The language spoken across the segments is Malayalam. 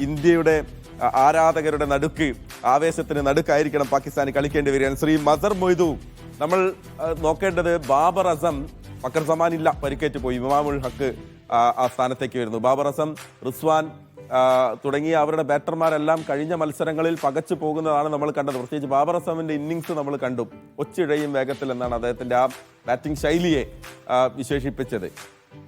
ഇന്ത്യയുടെ ആരാധകരുടെ നടുക്ക് ആവേശത്തിന് നടുക്കായിരിക്കണം പാകിസ്ഥാന് കളിക്കേണ്ടി വരികയാണ്. ശ്രീ മസർ മൊയ്തു നമ്മൾ നോക്കേണ്ടത് ബാബർ അസം ഫക്കർ സമാൻ ഇല്ല പരിക്കേറ്റ് പോയി. ഇമാമുൽ ഹക്ക് ആ, സ്ഥാനത്തേക്ക് വരുന്നു. ബാബർ അസം റിസ്വാൻ തുടങ്ങിയ അവരുടെ ബാറ്റർമാരെല്ലാം കഴിഞ്ഞ മത്സരങ്ങളിൽ പകച്ചു പോകുന്നതാണ് നമ്മൾ കണ്ടത്. പ്രത്യേകിച്ച് ബാബർ അസമിന്റെ ഇന്നിങ്സ് നമ്മൾ കണ്ടു. ഒച്ചിഴയും വേഗത്തിൽ എന്നാണ് അദ്ദേഹത്തിന്റെ ആ ബാറ്റിംഗ് ശൈലിയെ വിശേഷിപ്പിച്ചത്.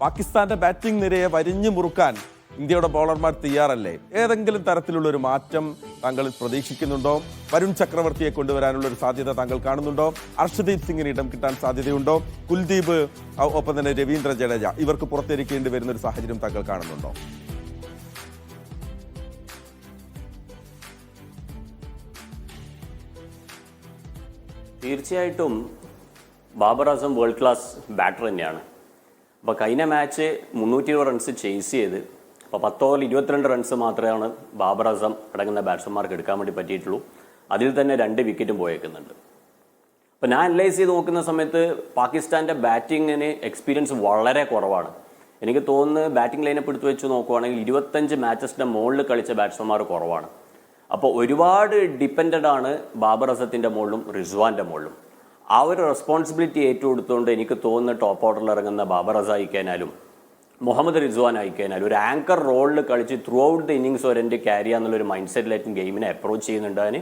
പാകിസ്ഥാന്റെ ബാറ്റിംഗ് നിരയെ വരിഞ്ഞു മുറുക്കാൻ ഇന്ത്യയുടെ ബൗളർമാർ തയ്യാറല്ലേ? ഏതെങ്കിലും തരത്തിലുള്ള ഒരു മാറ്റം താങ്കൾ പ്രതീക്ഷിക്കുന്നുണ്ടോ? വരുൺ ചക്രവർത്തിയെ കൊണ്ടുവരാനുള്ള ഒരു സാധ്യത താങ്കൾ കാണുന്നുണ്ടോ? അർഷദീപ് സിംഗിന് ഇടം കിട്ടാൻ സാധ്യതയുണ്ടോ? കുൽദീപ് ഒപ്പം തന്നെ രവീന്ദ്ര ജഡേജ ഇവർക്ക് പുറത്തിരിക്കേണ്ടി വരുന്ന ഒരു സാഹചര്യം താങ്കൾ കാണുന്നുണ്ടോ? തീർച്ചയായിട്ടും Babar Azam world class batter തന്നെയാണ്. അപ്പോൾ കഴിഞ്ഞ മാച്ച് മുന്നൂറ്റി ഇരുപത് റൺസ് ചേസ് ചെയ്ത് അപ്പോൾ പത്തോൽ ഇരുപത്തിരണ്ട് റൺസ് മാത്രമാണ് ബാബർ അസം അടങ്ങുന്ന ബാറ്റ്സ്മാർക്ക് എടുക്കാൻ വേണ്ടി പറ്റിയിട്ടുള്ളൂ. അതിൽ തന്നെ രണ്ട് വിക്കറ്റും പോയേക്കുന്നുണ്ട്. അപ്പോൾ ഞാൻ അനലൈസ് ചെയ്ത് നോക്കുന്ന സമയത്ത് പാകിസ്ഥാന്റെ ബാറ്റിങ്ങിന് എക്സ്പീരിയൻസ് വളരെ കുറവാണ്. എനിക്ക് തോന്നുന്നു ബാറ്റിംഗ് ലൈനപ്പ് എടുത്ത് വെച്ച് നോക്കുവാണെങ്കിൽ ഇരുപത്തഞ്ച് മാച്ചസിന്റെ മുകളിൽ കളിച്ച ബാറ്റ്സ്മാർ കുറവാണ്. അപ്പോൾ ഒരുപാട് ഡിപ്പെൻഡഡ് ആണ് ബാബർ അസത്തിന്റെ മുകളിലും റിസ്വാന്റെ മുകളിലും. ആ ഒരു റെസ്പോൺസിബിലിറ്റി ഏറ്റെടുത്തുകൊണ്ട് എനിക്ക് തോന്നുന്നു ടോപ്പ് ഓർഡറിൽ ഇറങ്ങുന്ന ബാബർ അസ അയക്കാനാലും മുഹമ്മദ് റിസ്വാൻ ആയിക്കഴിഞ്ഞാൽ ഒരു ആങ്കർ റോളിൽ കളിച്ച് ത്രൂ ഔട്ട് ദ ഇന്നിങ്സ് ഒരെന്റെ ക്യാരി ഒരു മൈൻഡ് സെറ്റിലായിട്ടും ഗെയിമിനെ അപ്രോച്ച് ചെയ്യുന്നുണ്ട്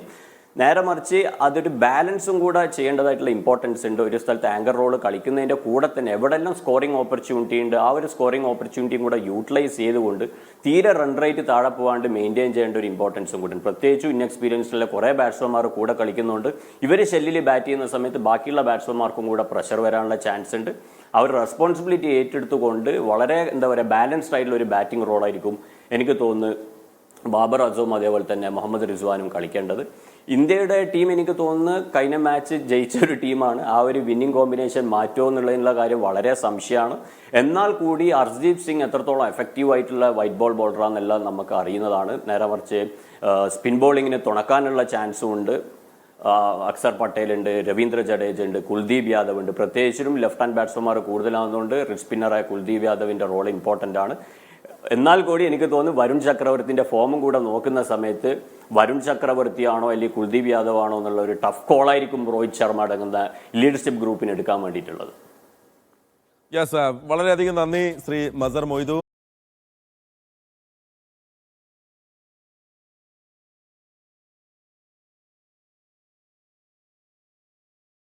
നേരെ മറിച്ച് അതൊരു ബാലൻസും കൂടെ ചെയ്യേണ്ടതായിട്ടുള്ള ഇമ്പോർട്ടൻസ് ഉണ്ട്. ഒരു സ്ഥലത്ത് ആങ്കർ റോൾ കളിക്കുന്നതിന്റെ കൂടെ തന്നെ എവിടെല്ലാം സ്കോറിംഗ് ഓപ്പർച്യൂണിറ്റി ഉണ്ട് ആ ഒരു സ്കോറിംഗ് ഓപ്പർച്യൂണിറ്റിയും കൂടെ യൂട്ടിലൈസ് ചെയ്തുകൊണ്ട് തീരെ റൺ റേറ്റ് താഴെ പോകാണ്ട് മെയിന്റെയിൻ ചെയ്യേണ്ട ഒരു ഇമ്പോർട്ടൻസും കൂടെ ഉണ്ട്. പ്രത്യേകിച്ചും ഇൻഎക്സ്പീരിയൻസിലുള്ള കുറേ ബാറ്റ്സ്മാൻമാർ കൂടെ കളിക്കുന്നുണ്ട്. ഇവർ ഷെല്ലിൽ ബാറ്റ് ചെയ്യുന്ന സമയത്ത് ബാക്കിയുള്ള ബാറ്റ്സ്മാൻമാർക്കും കൂടെ പ്രഷർ വരാനുള്ള ചാൻസ് ഉണ്ട്. അവർ റെസ്പോൺസിബിലിറ്റി ഏറ്റെടുത്തുകൊണ്ട് വളരെ എന്താ പറയുക ബാലൻസ്ഡ് ആയിട്ടുള്ള ഒരു ബാറ്റിംഗ് റോളായിരിക്കും എനിക്ക് തോന്നുന്നു ബാബർ അസോം അതേപോലെ തന്നെ മുഹമ്മദ് റിസ്വാനും കളിക്കേണ്ടത്. ഇന്ത്യയുടെ ടീം എനിക്ക് തോന്നുന്നു കഴിഞ്ഞ മാച്ച് ജയിച്ച ഒരു ടീമാണ്. ആ ഒരു വിന്നിംഗ് കോമ്പിനേഷൻ മാറ്റുമോ എന്നുള്ളതിനുള്ള കാര്യം വളരെ സംശയമാണ്. എന്നാൽ കൂടി അർജീപ് സിംഗ് എത്രത്തോളം എഫക്റ്റീവ് ആയിട്ടുള്ള വൈറ്റ് ബോൾ ബോളറാണെന്നെല്ലാം നമുക്ക് അറിയുന്നതാണ്. നേരെ മറിച്ച് സ്പിൻ ബോളിങ്ങിന് തുണക്കാനുള്ള ചാൻസും ഉണ്ട്. അക്സർ പട്ടേൽ ഉണ്ട് രവീന്ദ്ര ജഡേജ ഉണ്ട് കുൽദീപ് യാദവ് ഉണ്ട്. പ്രത്യേകിച്ചും ലെഫ്റ്റ് ഹാൻഡ് ബാറ്റ്സ്മാർ കൂടുതലാകുന്നതുകൊണ്ട് സ്പിന്നറായ കുൽദീപ് യാദവിന്റെ റോൾ ഇമ്പോർട്ടന്റ് ആണ്. എന്നാൽ കൂടി എനിക്ക് തോന്നുന്നു വരുൺ ചക്രവർത്തിന്റെ ഫോമും കൂടെ നോക്കുന്ന സമയത്ത് വരുൺ ചക്രവർത്തിയാണോ അല്ലെങ്കിൽ കുൽദീപ് യാദവ് ആണോ എന്നുള്ള ഒരു ടഫ് കോളായിരിക്കും രോഹിത് ശർമ്മ അടങ്ങുന്ന ലീഡർഷിപ്പ് ഗ്രൂപ്പിന് എടുക്കാൻ വേണ്ടിയിട്ടുള്ളത്. യെസ് വളരെയധികം നന്ദി ശ്രീ മസർ മൊയ്തു.